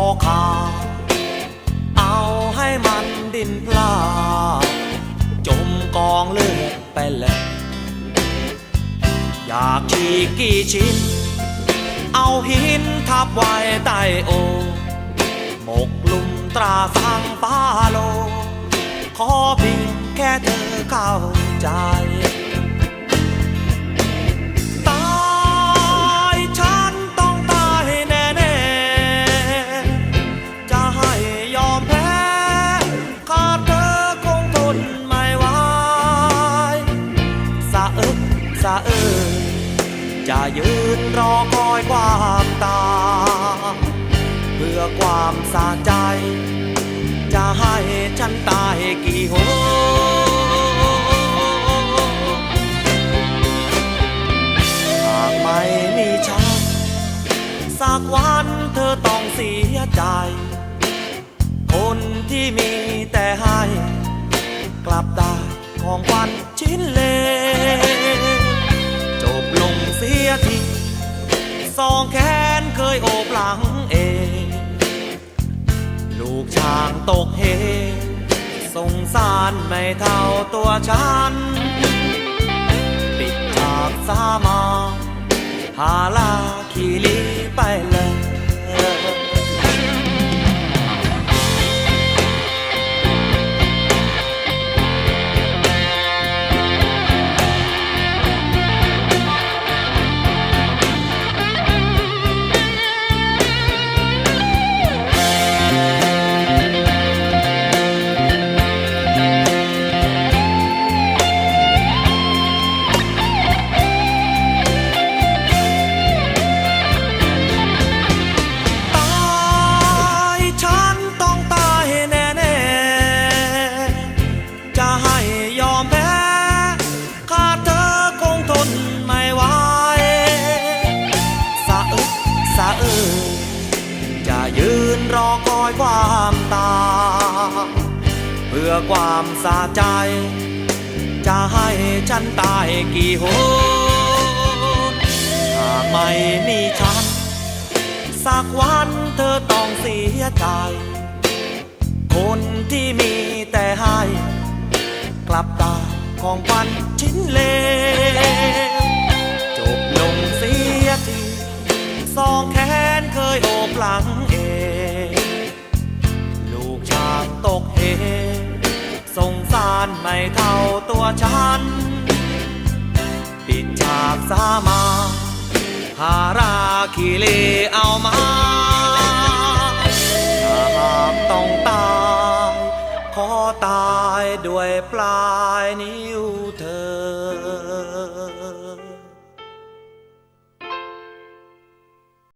อขาดเอาให้มันดินพลาดจมกองเลือดไปเลยอยากฉีกกี่ชิ้น เอาหินทับไว้ใต้โอหมกลุ่มตราสังฟ้าโล ขอเพียงแค่เธอเข้าใจ สะเอือจะยืนรอคอยความตายเพื่อความสะใจ จะให้ฉันตายกี่หนหากไม่มีฉันสักวันเธอต้องเสียใจ คนที่มีแต่ให้ กลับได้ของวัญชิ้นเล็ องแขนเคยโอบหลังเอง ลูกช้างตกเหวสงสารไม่เท่าตัวฉัน ปิดฉากสามาหาลาคีรี อยความตา เพื่อความสะใจ จะให้ฉันตายกี่หนหากไม่มีฉัน สักวันเธอต้องเสียใจ คนที่มีแต่ให้ กลับตายของวัญชิ้นเล็กจบลงเสียทีสองแขนเคยโอบหลัง สงสารไม่เท่าตัวฉัน ปิดฉากสามาหาราคีเลเอามาถ้าหากต้องตายขอตายด้วยปลายนิ้วเธอ